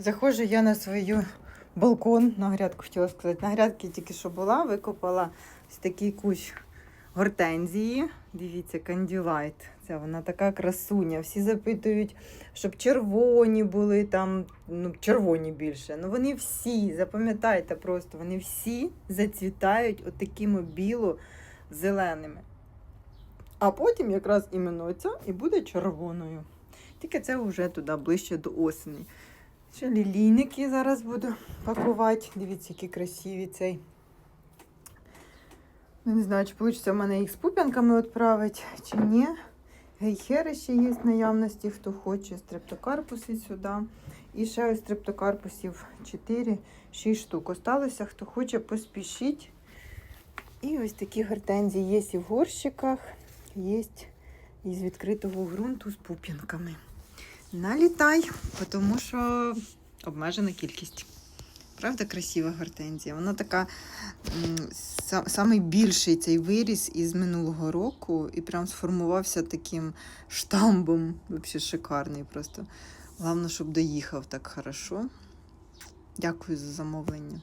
Заходжу я на свою балкон, на грядку хотіла сказати. На грядці тільки що була, викопала ось такий кущ гортензії. Дивіться, канділайт. Це вона така красуня. Всі запитують, щоб червоні були там, ну, червоні більше. Ну вони всі, запам'ятайте просто, вони всі зацвітають отакими біло-зеленими. А потім якраз іменно оця і буде червоною. Тільки це вже туди ближче до осені. Ще лілійники зараз буду пакувати. Дивіться, які красиві цей. Ну, Не знаю, чи вийде в мене їх з пуп'янками відправити, чи ні. Гейхери ще є в наявності, хто хоче. Стрептокарпуси сюди. І ще ось стрептокарпусів 4-6 штук. Осталося, хто хоче, поспішіть. І ось такі гортензії є і в горщиках, є із відкритого ґрунту з пуп'янками. Налітай, тому що обмежена кількість. Правда, красива гортензія. Вона така самий цей виріс із минулого року і прям сформувався таким штамбом. Взагалі шикарний просто. Головне, щоб доїхав так хорошо. Дякую за замовлення.